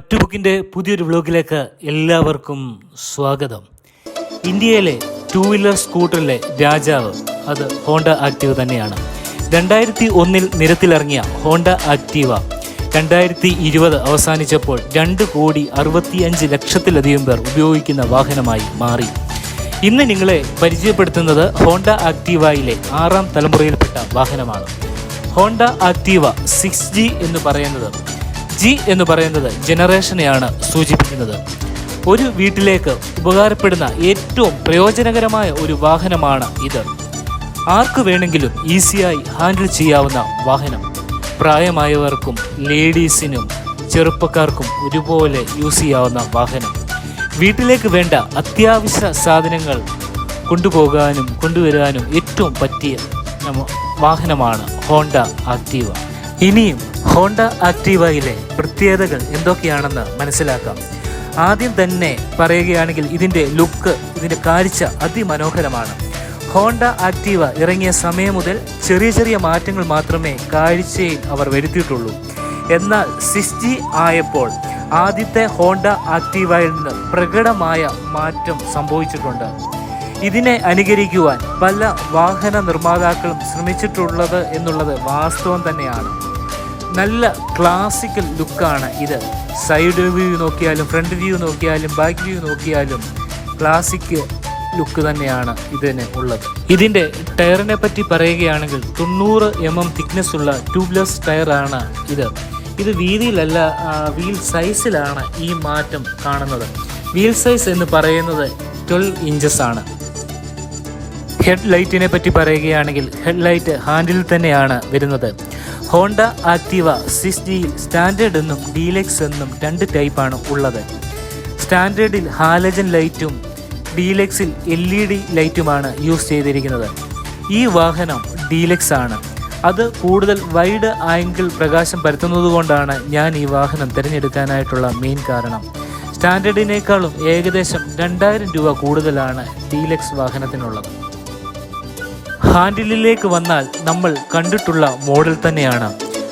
പറ്റുബുക്കിന്റെ പുതിയൊരു വ്ലോഗിലേക്ക് എല്ലാവർക്കും സ്വാഗതം. ഇന്ത്യയിലെ ടൂ വീലർ സ്കൂട്ടറിലെ രാജാവ് അത് ഹോണ്ട ആക്റ്റീവ തന്നെയാണ്. രണ്ടായിരത്തി ഒന്നിൽ നിരത്തിലിറങ്ങിയ ഹോണ്ട ആക്റ്റീവ രണ്ടായിരത്തി ഇരുപത് അവസാനിച്ചപ്പോൾ രണ്ട് കോടി അറുപത്തിയഞ്ച് ലക്ഷത്തിലധികം പേർ ഉപയോഗിക്കുന്ന വാഹനമായി മാറി. ഇന്ന് നിങ്ങളെ പരിചയപ്പെടുത്തുന്നത് ഹോണ്ട ആക്റ്റീവയിലെ ആറാം തലമുറയിൽപ്പെട്ട വാഹനമാണ്. ഹോണ്ട ആക്റ്റീവ സിക്സ് ജി എന്ന് പറയുന്നത് ജി എന്ന് പറയുന്നത് ജനറേഷനെയാണ് സൂചിപ്പിക്കുന്നത്. ഒരു വീട്ടിലേക്ക് ഉപകാരപ്പെടുന്ന ഏറ്റവും പ്രയോജനകരമായ ഒരു വാഹനമാണ് ഇത്. ആർക്ക് വേണമെങ്കിലും ഈസിയായി ഹാൻഡിൽ ചെയ്യാവുന്ന വാഹനം. പ്രായമായവർക്കും ലേഡീസിനും ചെറുപ്പക്കാർക്കും ഒരുപോലെ യൂസ് ചെയ്യാവുന്ന വാഹനം. വീട്ടിലേക്ക് വേണ്ട അത്യാവശ്യ സാധനങ്ങൾ കൊണ്ടുപോകാനും കൊണ്ടുവരാനും ഏറ്റവും പറ്റിയ വാഹനമാണ് ഹോണ്ട ആക്റ്റീവ ഇനിയും ഹോണ്ട ആക്റ്റീവയിലെ പ്രത്യേകതകൾ എന്തൊക്കെയാണെന്ന് മനസ്സിലാക്കാം. ആദ്യം തന്നെ പറയുകയാണെങ്കിൽ ഇതിന്റെ ലുക്ക് ഇതിന്റെ കാഴ്ച അതിമനോഹരമാണ്. ഹോണ്ട ആക്റ്റീവ ഇറങ്ങിയ സമയം മുതൽ ചെറിയ ചെറിയ മാറ്റങ്ങൾ മാത്രമേ കാഴ്ചയിൽ അവർ വരുത്തിയിട്ടുള്ളൂ. എന്നാൽ സിക്സ് ജി ആയപ്പോൾ ആദ്യത്തെ ഹോണ്ട ആക്റ്റീവയിൽ നിന്ന് പ്രകടമായ മാറ്റം സംഭവിച്ചിട്ടുണ്ട്. ഇതിനെ അനുകരിക്കുവാൻ പല വാഹന നിർമ്മാതാക്കളും ശ്രമിച്ചിട്ടുള്ളത് എന്നുള്ളത് വാസ്തവം തന്നെയാണ്. നല്ല ക്ലാസിക്കൽ ലുക്കാണ് ഇത്. സൈഡ് വ്യൂ നോക്കിയാലും ഫ്രണ്ട് വ്യൂ നോക്കിയാലും ബാക്ക് വ്യൂ നോക്കിയാലും ക്ലാസിക് ലുക്ക് തന്നെയാണ് ഇതിന് ഉള്ളത്. ഇതിന്റെ ടയറിനെ പറ്റി പറയുകയാണെങ്കിൽ തൊണ്ണൂറ് എം എം തിക്നെസ് ഉള്ള ട്യൂബ്ലെസ് ടയറാണ് ഇത്. ഇത് വീതിയിലല്ല വീൽ സൈസിലാണ് ഈ മാറ്റം കാണുന്നത്. വീൽ സൈസ് എന്ന് പറയുന്നത് ട്വൽവ് ഇഞ്ചസ് ആണ്. ഹെഡ് ലൈറ്റിനെ പറ്റി പറയുകയാണെങ്കിൽ ഹെഡ് ലൈറ്റ് ഹാൻഡിൽ തന്നെയാണ് വരുന്നത്. ഹോണ്ട ആക്റ്റീവ സിക്സ് ജിയിൽ സ്റ്റാൻഡേർഡ് എന്നും ഡീലക്സ് എന്നും രണ്ട് ടൈപ്പാണ് ഉള്ളത്. സ്റ്റാൻഡേർഡിൽ ഹാലജൻ ലൈറ്റും ഡീലക്സിൽ എൽ ഇ ഡി ലൈറ്റുമാണ് യൂസ് ചെയ്തിരിക്കുന്നത്. ഈ വാഹനം ഡീലക്സ് ആണ്. അത് കൂടുതൽ വൈഡ് ആംഗിൾ പ്രകാശം പരത്തുന്നതുകൊണ്ടാണ് ഞാൻ ഈ വാഹനം തിരഞ്ഞെടുക്കാനായിട്ടുള്ള മെയിൻ കാരണം. സ്റ്റാൻഡേർഡിനേക്കാളും ഏകദേശം രണ്ടായിരം രൂപ കൂടുതലാണ് ഡീലക്സ് വാഹനത്തിനുള്ളത്. ഹാൻഡിലിലേക്ക് വന്നാൽ നമ്മൾ കണ്ടിട്ടുള്ള മോഡൽ തന്നെയാണ്.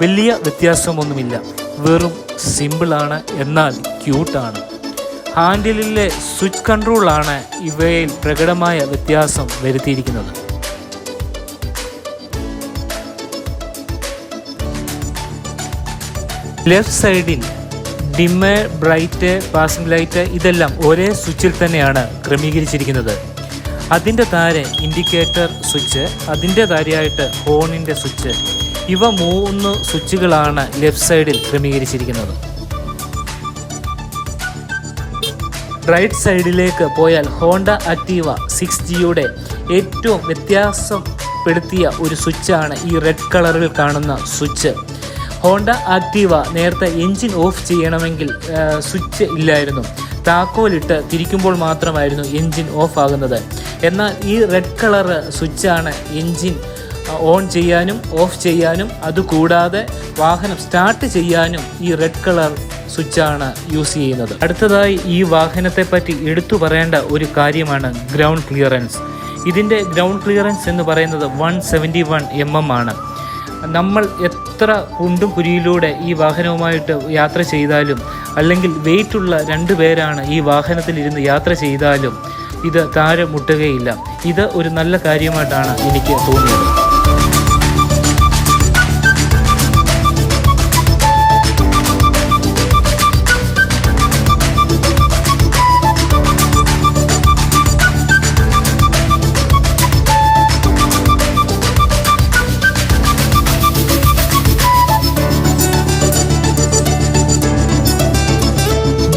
വലിയ വ്യത്യാസമൊന്നുമില്ല. വെറും സിമ്പിളാണ് എന്നാൽ ക്യൂട്ടാണ്. ഹാൻഡിലിലെ സ്വിച്ച് കൺട്രോളാണ് ഇവയിൽ പ്രകടമായ വ്യത്യാസം വരുത്തിയിരിക്കുന്നത്. ലെഫ്റ്റ് സൈഡിൽ ഡിമ്മർ ബ്രൈറ്റ് പാസിംഗ് ലൈറ്റ് ഇതെല്ലാം ഒരേ സ്വിച്ചിൽ തന്നെയാണ് ക്രമീകരിച്ചിരിക്കുന്നത്. അതിന്റെ താരെ ഇൻഡിക്കേറ്റർ സ്വിച്ച് അതിന്റെ താരെയായിട്ട് ഹോണിന്റെ സ്വിച്ച്. ഇവ മൂന്ന് സ്വിച്ചുകളാണ് ലെഫ്റ്റ് സൈഡിൽ ക്രമീകരിച്ചിരിക്കുന്നത്. റൈറ്റ് സൈഡിലേക്ക് പോയാൽ ഹോണ്ട ആക്റ്റീവ സിക്സ് ജിയുടെ ഏറ്റവും വ്യത്യാസപ്പെടുത്തിയ ഒരു സ്വിച്ചാണ് ഈ റെഡ് കളറിൽ കാണുന്ന സ്വിച്ച്. ഹോണ്ട ആക്റ്റീവ നേരത്തെ എൻജിൻ ഓഫ് ചെയ്യണമെങ്കിൽ സ്വിച്ച് ഇല്ലായിരുന്നു. താക്കോലിട്ട് തിരിക്കുമ്പോൾ മാത്രമായിരുന്നു എൻജിൻ ഓഫ് ആകുന്നത് എന്നാൽ ഈ റെഡ് കളർ സ്വിച്ചാണ് എൻജിൻ ഓൺ ചെയ്യാനും ഓഫ് ചെയ്യാനും അതുകൂടാതെ വാഹനം സ്റ്റാർട്ട് ചെയ്യാനും ഈ റെഡ് കളർ സ്വിച്ചാണ് യൂസ് ചെയ്യുന്നത്. അടുത്തതായി ഈ വാഹനത്തെ പറ്റി എടുത്തു പറയേണ്ട ഒരു കാര്യമാണ് ഗ്രൗണ്ട് ക്ലിയറൻസ് ഇതിന്റെ ഗ്രൗണ്ട് ക്ലിയറൻസ് എന്ന് പറയുന്നത് one seventy one M M ആണ്. നമ്മൾ എത്ര കുണ്ടും കുരിയിലൂടെ ഈ വാഹനവുമായിട്ട് യാത്ര ചെയ്താലും അല്ലെങ്കിൽ വെയിറ്റുള്ള രണ്ട് പേരാണ് ഈ വാഹനത്തിൽ ഇരുന്ന് യാത്ര ചെയ്താലും ഇത് താഴെ മുട്ടുകയില്ല ഇത് ഒരു നല്ല കാര്യമായിട്ടാണ് എനിക്ക് തോന്നിയത്.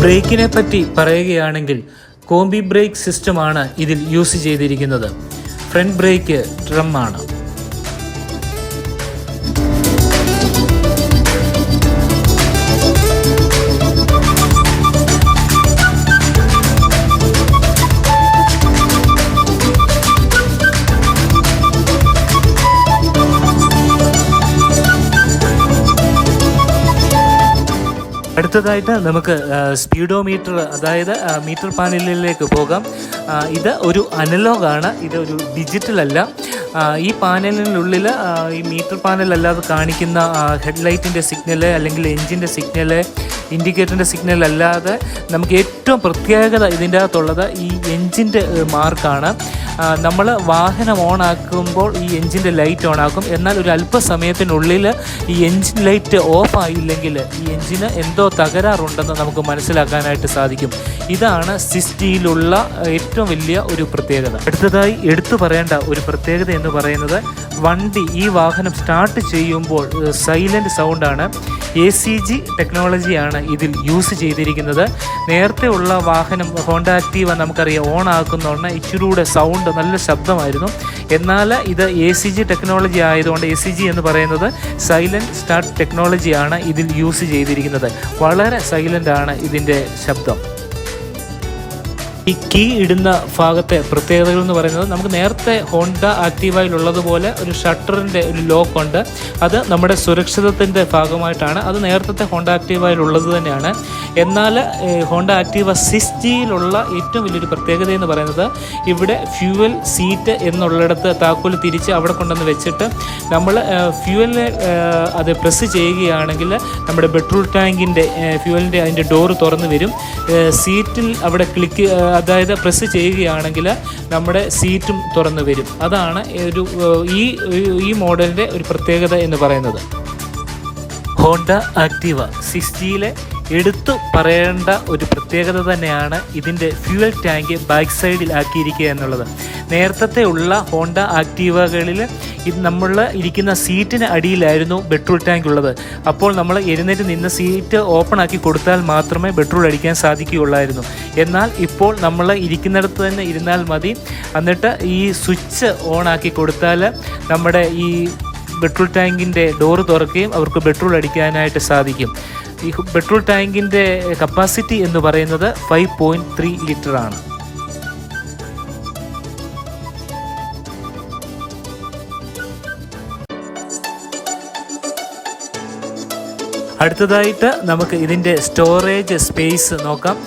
ബ്രേക്കിനെ പറ്റി പറയുകയാണെങ്കിൽ കോംബി ബ്രേക്ക് സിസ്റ്റമാണ് ഇതിൽ യൂസ് ചെയ്തിരിക്കുന്നത്. ഫ്രണ്ട് ബ്രേക്ക് ട്രം ആണ്. അടുത്തതായിട്ട് നമുക്ക് സ്പീഡോ മീറ്റർ അതായത് മീറ്റർ പാനലിലേക്ക് പോകാം. ഇത് ഒരു അനലോഗാണ് ഇത് ഒരു ഡിജിറ്റൽ അല്ല ഈ പാനലിനുള്ളിൽ ഈ മീറ്റർ പാനൽ അല്ലാതെ കാണിക്കുന്ന ഹെഡ്ലൈറ്റിന്റെ സിഗ്നൽ അല്ലെങ്കിൽ എൻജിന്റെ സിഗ്നൽ ഇൻഡിക്കേറ്ററിന്റെ സിഗ്നൽ അല്ലാതെ നമുക്ക് ഏറ്റവും പ്രത്യേകത ഇതിന്റെ അകത്തുള്ളത് ഈ എൻജിന്റെ മാർക്കാണ്. നമ്മൾ വാഹനം ഓൺ ആക്കുമ്പോൾ ഈ എൻജിന്റെ ലൈറ്റ് ഓൺ ആക്കും എന്നാൽ ഒരു അല്പസമയത്തിനുള്ളിൽ ഈ എൻജിൻ ലൈറ്റ് ഓഫ് ആയില്ലെങ്കിൽ ഈ എൻജിന് എന്തോ തകരാറുണ്ടെന്ന് നമുക്ക് മനസ്സിലാക്കാനായിട്ട് സാധിക്കും. ഇതാണ് സിസ്റ്റിയിലുള്ള ഏറ്റവും വലിയ ഒരു പ്രത്യേകത. അടുത്തതായി എടുത്തു പറയേണ്ട ഒരു പ്രത്യേകത എന്ന് പറയുന്നത് വണ്ടി ഈ വാഹനം സ്റ്റാർട്ട് ചെയ്യുമ്പോൾ സൈലന്റ് സൗണ്ടാണ്. എ സി ജി ടെക്നോളജിയാണ് ഇതിൽ യൂസ് ചെയ്തിരിക്കുന്നത്. നേരത്തെ ഉള്ള വാഹനം ഹോണ്ട ആക്റ്റീവ നമുക്കറിയാം ഓൺ ആക്കുന്നതുകൊണ്ട് ഇച്ചിരൂടെ സൗണ്ട് നല്ല ശബ്ദമായിരുന്നു. എന്നാൽ ഇത് എ സി ജി ടെക്നോളജി ആയതുകൊണ്ട് എ സി ജി എന്ന് പറയുന്നത് സൈലന്റ് സ്റ്റാർട്ട് ടെക്നോളജിയാണ് ഇതിൽ യൂസ് ചെയ്തിരിക്കുന്നത്. വളരെ സൈലന്റ് ആണ് ഇതിന്റെ ശബ്ദം. ഈ കീ ഇടുന്ന ഭാഗത്തെ പ്രത്യേകതകൾ എന്ന് പറയുന്നത് നമുക്ക് നേരത്തെ ഹോണ്ട ആക്റ്റീവയിലുള്ളതുപോലെ ഒരു ഷട്ടറിന്റെ ഒരു ലോക്ക് ഉണ്ട്. അത് നമ്മുടെ സുരക്ഷിതത്തിന്റെ ഭാഗമായിട്ടാണ്. അത് നേരത്തെ ഹോണ്ട ആക്റ്റീവയിലുള്ളത് തന്നെയാണ്. എന്നാൽ ഹോണ്ട ആക്റ്റീവ സിസ്റ്റിയിലുള്ള ഏറ്റവും വലിയൊരു പ്രത്യേകത എന്ന് പറയുന്നത് ഇവിടെ ഫ്യൂവൽ സീറ്റ് എന്നുള്ളിടത്ത് താക്കോൽ തിരിച്ച് അവിടെ കൊണ്ടുവന്ന് വെച്ചിട്ട് നമ്മൾ ഫ്യൂവലിനെ അത് പ്രസ് ചെയ്യുകയാണെങ്കിൽ നമ്മുടെ പെട്രോൾ ടാങ്കിന്റെ ഫ്യൂവലിന്റെ അതിന്റെ ഡോറ് തുറന്നു വരും. സീറ്റിൽ അവിടെ ക്ലിക്ക് അതായത് പ്രസ് ചെയ്യുകയാണെങ്കിൽ നമ്മുടെ സീറ്റും തുറന്നു വരും. അതാണ് ഒരു ഈ ഈ മോഡലിന്റെ ഒരു പ്രത്യേകത എന്ന് പറയുന്നത്. ഹോണ്ട ആക്റ്റീവ സിക്സ്റ്റിയിലെ എടുത്തു പറയേണ്ട ഒരു പ്രത്യേകത തന്നെയാണ് ഇതിന്റെ ഫ്യൂവൽ ടാങ്ക് ബാക്ക് സൈഡിൽ ആക്കിയിരിക്കുക എന്നുള്ളത്. നേരത്തെ ഉള്ള ഹോണ്ട ആക്റ്റീവകളിൽ ഇത് നമ്മൾ ഇരിക്കുന്ന സീറ്റിന് അടിയിലായിരുന്നു പെട്രോൾ ടാങ്ക് ഉള്ളത്. അപ്പോൾ നമ്മൾ എഴുന്നേറ്റ് നിന്ന് സീറ്റ് ഓപ്പൺ ആക്കി കൊടുത്താൽ മാത്രമേ പെട്രോൾ അടിക്കാൻ സാധിക്കുകയുള്ളായിരുന്നു. എന്നാൽ ഇപ്പോൾ നമ്മൾ ഇരിക്കുന്നിടത്ത് തന്നെ ഇരുന്നാൽ മതി. എന്നിട്ട് ഈ സ്വിച്ച് ഓൺ ആക്കി കൊടുത്താൽ നമ്മുടെ ഈ പെട്രോൾ ടാങ്കിന്റെ ഡോറ് തുറക്കുകയും അവർക്ക് പെട്രോൾ അടിക്കാനായിട്ട് സാധിക്കും. ഈ പെട്രോൾ ടാങ്കിന്റെ കപ്പാസിറ്റി എന്ന് പറയുന്നത് ഫൈവ് പോയിന്റ് ത്രീ ലിറ്റർ ആണ്. അടുത്തതായിട്ട് നമുക്ക് ഇതിന്റെ സ്റ്റോറേജ് സ്പേസ് നോക്കാം.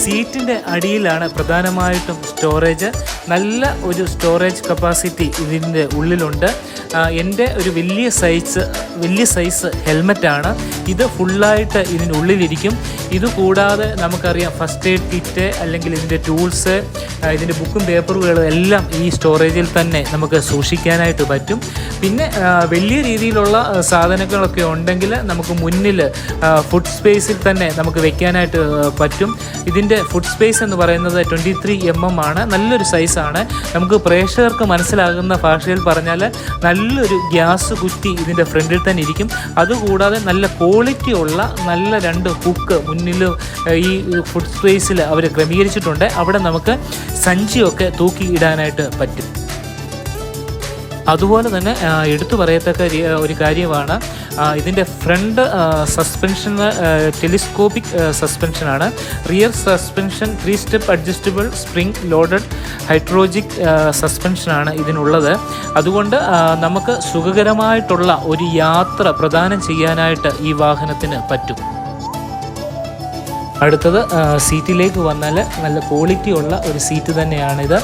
സീറ്റിന്റെ അടിയിലാണ് പ്രധാനമായിട്ടും സ്റ്റോറേജ്. നല്ല ഒരു സ്റ്റോറേജ് കപ്പാസിറ്റി ഇതിന്റെ ഉള്ളിലുണ്ട്. എന്റെ ഒരു വലിയ സൈസ് വലിയ സൈസ് ഹെൽമെറ്റാണ്. ഇത് ഫുള്ളായിട്ട് ഇതിനുള്ളിലിരിക്കും ഇത് കൂടാതെ നമുക്കറിയാം ഫസ്റ്റ് എയ്ഡ് കിറ്റ് അല്ലെങ്കിൽ ഇതിന്റെ ടൂൾസ് ഇതിന്റെ ബുക്കും പേപ്പറുകളും എല്ലാം ഈ സ്റ്റോറേജിൽ തന്നെ നമുക്ക് സൂക്ഷിക്കാനായിട്ട് പറ്റും. പിന്നെ വലിയ രീതിയിലുള്ള സാധനങ്ങളൊക്കെ ഉണ്ടെങ്കിൽ നമുക്ക് മുന്നിൽ ഫുഡ് സ്പേസിൽ തന്നെ നമുക്ക് വെക്കാനായിട്ട് പറ്റും. ഇതിന്റെ ഫുഡ് സ്പേസ് എന്ന് പറയുന്നത് ട്വന്റി ത്രീ എം എം ആണ്. നല്ലൊരു സൈസാണ് നമുക്ക് പ്രേക്ഷകർക്ക് മനസ്സിലാകുന്ന ഭാഷയിൽ പറഞ്ഞാൽ നല്ലൊരു ഗ്യാസ് കുറ്റി ഇതിന്റെ ഫ്രണ്ടിൽ തന്നെ ഇരിക്കും. അതുകൂടാതെ നല്ല ക്വാളിറ്റി ഉള്ള നല്ല രണ്ട് ഹുക്ക് മുന്നിൽ ഈ ഫുഡ് സ്പേസിൽ അവർ ക്രമീകരിച്ചിട്ടുണ്ട്. അവിടെ നമുക്ക് സഞ്ചിയൊക്കെ തൂക്കി ഇടാനായിട്ട് പറ്റും. അതുപോലെ തന്നെ എടുത്തു പറയത്തക്ക ഒരു കാര്യമാണ് ഇതിന്റെ front suspension telescopic സസ്പെൻഷനാണ്. Rear suspension three step adjustable spring loaded hydraulic സസ്പെൻഷനാണ് ഇതിനുള്ളത്. അതുകൊണ്ട് നമുക്ക് സുഖകരമായിട്ടുള്ള ഒരു യാത്ര പ്രദാനം ചെയ്യാനായിട്ട് ഈ വാഹനത്തിന് പറ്റും. അടുത്തത് സീറ്റിലേക്ക് വന്നാൽ നല്ല ക്വാളിറ്റി ഉള്ള ഒരു സീറ്റ് തന്നെയാണിത്.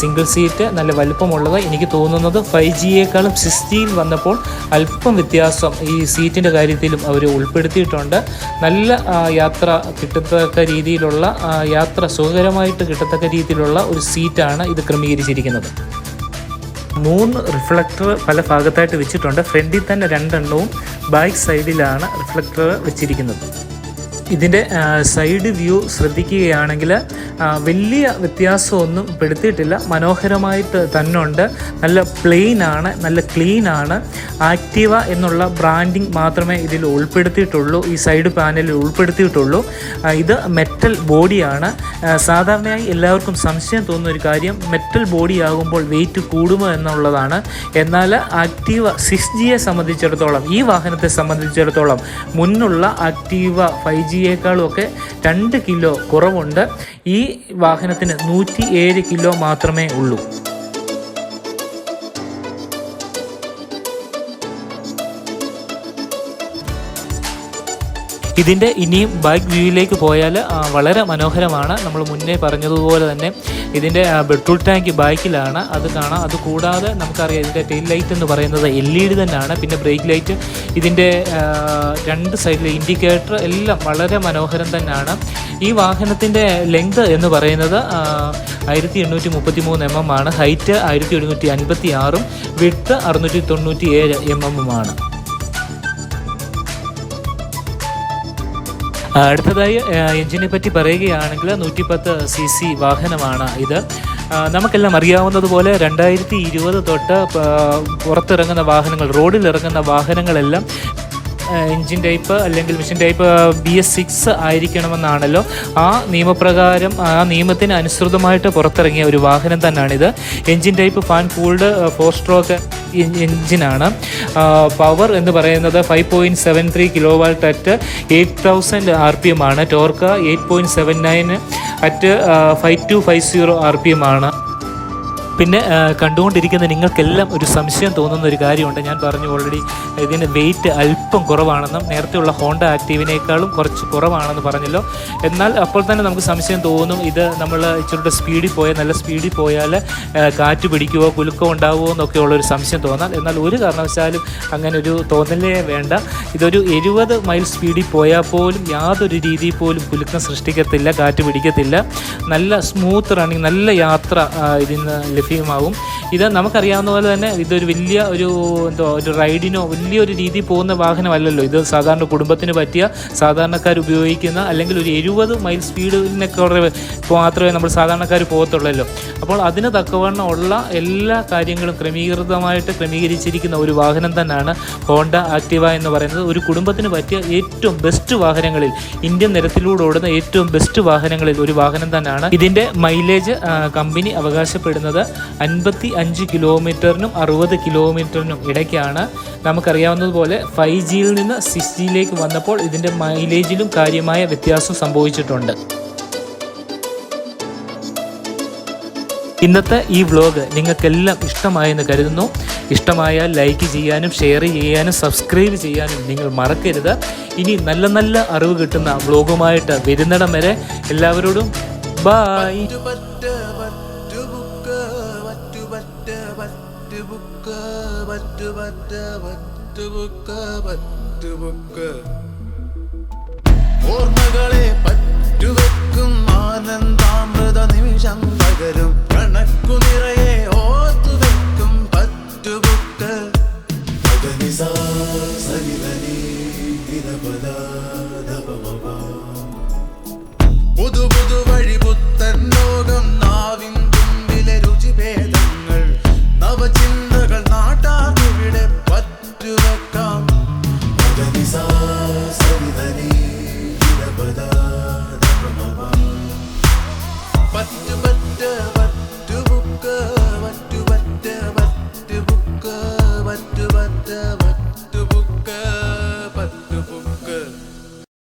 സിംഗിൾ സീറ്റ് നല്ല വലുപ്പമുള്ളത്. എനിക്ക് തോന്നുന്നത് ഫൈവ് ജിയേക്കാളും സിക്സ്റ്റിയിൽ വന്നപ്പോൾ അല്പം വ്യത്യാസം ഈ സീറ്റിന്റെ കാര്യത്തിലും അവർ ഉൾപ്പെടുത്തിയിട്ടുണ്ട്. നല്ല യാത്ര കിട്ടത്തക്ക രീതിയിലുള്ള യാത്ര സുഖകരമായിട്ട് കിട്ടത്തക്ക രീതിയിലുള്ള ഒരു സീറ്റാണ് ഇത് ക്രമീകരിച്ചിരിക്കുന്നത്. മൂന്ന് റിഫ്ലക്ടർ പല ഭാഗത്തായിട്ട് വെച്ചിട്ടുണ്ട്. ഫ്രണ്ടിൽ തന്നെ രണ്ടെണ്ണവും ബാക്ക് സൈഡിലാണ് റിഫ്ലക്ടർ വെച്ചിരിക്കുന്നത്. ഇതിന്റെ സൈഡ് വ്യൂ ശ്രദ്ധിക്കുകയാണെങ്കിൽ വലിയ വ്യത്യാസമൊന്നും പെടുത്തിയിട്ടില്ല. മനോഹരമായിട്ട് തന്നെ ഉണ്ട് നല്ല പ്ലെയിൻ ആണ് നല്ല ക്ലീൻ ആണ്. ആക്റ്റീവ എന്നുള്ള ബ്രാൻഡിങ് മാത്രമേ ഇതിൽ ഉൾപ്പെടുത്തിയിട്ടുള്ളൂ. ഈ സൈഡ് പാനലിൽ ഉൾപ്പെടുത്തിയിട്ടുള്ളൂ. ഇത് മെറ്റൽ ബോഡിയാണ് സാധാരണയായി എല്ലാവർക്കും സംശയം തോന്നുന്ന ഒരു കാര്യം മെറ്റൽ ബോഡി ആകുമ്പോൾ വെയിറ്റ് കൂടുമോ എന്നുള്ളതാണ്. എന്നാൽ ആക്റ്റീവ സിക്സ് ജിയെ സംബന്ധിച്ചിടത്തോളം ഈ വാഹനത്തെ സംബന്ധിച്ചിടത്തോളം മുന്നുള്ള ആക്റ്റീവ ഫൈവ് ജിയേക്കാളും ഒക്കെ രണ്ട് കിലോ കുറവുണ്ട്. ഈ വാഹനത്തിന് നൂറ്റി കിലോ മാത്രമേ ഉള്ളൂ. ഇതിന്റെ ഇനിയും ബാക്ക് വ്യൂയിലേക്ക് പോയാൽ വളരെ മനോഹരമാണ്. നമ്മൾ മുന്നേ പറഞ്ഞതുപോലെ തന്നെ ഇതിന്റെ പെട്രോൾ ടാങ്ക് ബൈക്കിലാണ് അത് കാണാം. അത് കൂടാതെ നമുക്കറിയാം ഇതിന്റെ ടെയിൽ ലൈറ്റ് എന്ന് പറയുന്നത് എൽ ഇ ഡി തന്നെയാണ്. പിന്നെ ബ്രേക്ക് ലൈറ്റ് ഇതിന്റെ രണ്ട് സൈഡിലെ ഇൻഡിക്കേറ്റർ എല്ലാം വളരെ മനോഹരം തന്നെയാണ്. ഈ വാഹനത്തിന്റെ ലെങ്ത് എന്ന് പറയുന്നത് ആയിരത്തി എണ്ണൂറ്റി മുപ്പത്തി മൂന്ന് എം എം ആണ്. ഹൈറ്റ് ആയിരത്തി എഴുന്നൂറ്റി അൻപത്തി ആറും വിട്ട് അറുന്നൂറ്റി തൊണ്ണൂറ്റി ഏഴ് എം എമ്മുമാണ് അടുത്തതായി എഞ്ചിനെ പറ്റി പറയുകയാണെങ്കിൽ നൂറ്റിപ്പത്ത് സി സി വാഹനമാണ് ഇത്. നമുക്കെല്ലാം അറിയാവുന്നതുപോലെ രണ്ടായിരത്തി ഇരുപത് തൊട്ട് പുറത്തിറങ്ങുന്ന വാഹനങ്ങൾ റോഡിൽ ഇറങ്ങുന്ന വാഹനങ്ങളെല്ലാം എൻജിൻ ടൈപ്പ് അല്ലെങ്കിൽ emission type B S six ആയിരിക്കണമെന്നാണല്ലോ. ആ നിയമപ്രകാരം ആ നിയമത്തിന് അനുസൃതമായിട്ട് പുറത്തിറങ്ങിയ ഒരു വാഹനം തന്നെയാണിത് engine type fan cooled four stroke എഞ്ചിനാണ്. പവർ എന്ന് പറയുന്നത് five point seven three kilowatt at eight thousand R P M ആണ് torque eight point seven nine at five two five zero R P M ആണ്. പിന്നെ കണ്ടുകൊണ്ടിരിക്കുന്ന നിങ്ങൾക്കെല്ലാം ഒരു സംശയം തോന്നുന്ന ഒരു കാര്യമുണ്ട്. ഞാൻ പറഞ്ഞു ഓൾറെഡി ഇതിന് വെയിറ്റ് അല്പം കുറവാണെന്നും നേരത്തെയുള്ള ഹോണ്ട ആക്റ്റീവിനേക്കാളും കുറച്ച് കുറവാണെന്ന് പറഞ്ഞല്ലോ. എന്നാൽ അപ്പോൾ തന്നെ നമുക്ക് സംശയം തോന്നും ഇത് നമ്മൾ ഇച്ചിരി സ്പീഡിൽ പോയാൽ നല്ല സ്പീഡിൽ പോയാൽ കാറ്റ് പിടിക്കുമോ കുലുക്കം ഉണ്ടാവുമോ എന്നൊക്കെ ഉള്ളൊരു സംശയം തോന്നാം എന്നാൽ ഒരു കാരണവശാലും അങ്ങനെ ഒരു തോന്നലേ വേണ്ട. ഇതൊരു എഴുപത് മൈൽ സ്പീഡിൽ പോയാൽ പോലും യാതൊരു രീതിയിൽ പോലും കുലുക്കം സൃഷ്ടിക്കത്തില്ല കാറ്റ് പിടിക്കത്തില്ല. നല്ല സ്മൂത്ത് റണ്ണിങ് നല്ല യാത്ര ഇതിൽ ഇതിന് ലഭ്യമാവും. ഇത് നമുക്കറിയാവുന്ന പോലെ തന്നെ ഇതൊരു വലിയ ഒരു എന്തോ ഒരു റൈഡിനോ വലിയൊരു രീതിയിൽ പോകുന്ന വാഹനമല്ലല്ലോ. ഇത് സാധാരണ കുടുംബത്തിന് പറ്റിയ സാധാരണക്കാർ ഉപയോഗിക്കുന്ന അല്ലെങ്കിൽ ഒരു എഴുപത് മൈൽ സ്പീഡിനൊക്കെ മാത്രമേ നമ്മൾ സാധാരണക്കാർ പോകത്തുള്ളല്ലോ. അപ്പോൾ അതിന് തക്കവണ്ണം ഉള്ള എല്ലാ കാര്യങ്ങളും ക്രമീകൃതമായിട്ട് ക്രമീകരിച്ചിരിക്കുന്ന ഒരു വാഹനം തന്നെയാണ് ഹോണ്ട ആക്റ്റീവ എന്ന് പറയുന്നത്. ഒരു കുടുംബത്തിന് പറ്റിയ ഏറ്റവും ബെസ്റ്റ് വാഹനങ്ങളിൽ ഇന്ത്യൻ നിരത്തിലൂടെ ഓടുന്ന ഏറ്റവും ബെസ്റ്റ് വാഹനങ്ങളിൽ ഒരു വാഹനം തന്നെയാണ്. ഇതിന്റെ മൈലേജ് കമ്പനി അവകാശപ്പെടുന്നത് അൻപത്തി അഞ്ച് കിലോമീറ്ററിനും അറുപത് കിലോമീറ്ററിനും ഇടയ്ക്കാണ് നമുക്കറിയാവുന്നതുപോലെ ഫൈവ് ജിയിൽ നിന്ന് സിക്സ് ജിയിലേക്ക് വന്നപ്പോൾ ഇതിന്റെ മൈലേജിലും കാര്യമായ വ്യത്യാസം സംഭവിച്ചിട്ടുണ്ട്. ഇന്നത്തെ ഈ വ്ലോഗ് നിങ്ങൾക്കെല്ലാം ഇഷ്ടമായെന്ന് കരുതുന്നു. ഇഷ്ടമായാൽ ലൈക്ക് ചെയ്യാനും ഷെയർ ചെയ്യാനും സബ്സ്ക്രൈബ് ചെയ്യാനും നിങ്ങൾ മറക്കരുത്. ഇനി നല്ല നല്ല അറിവ് കിട്ടുന്ന വ്ലോഗുമായിട്ട് വരുന്നിടം വരെ എല്ലാവരോടും ബായ്. പറ്റു പറ്റ് പറ്റ് ബുക്ക് പറ്റ് ബുക്ക് ഓർമ്മകളെ പറ്റുവെക്കും ആനന്ദാമൃത നിമിഷം പകരും കണക്കു നിറയെ ഓർത്തുവെക്കും പറ്റുബുക്ക്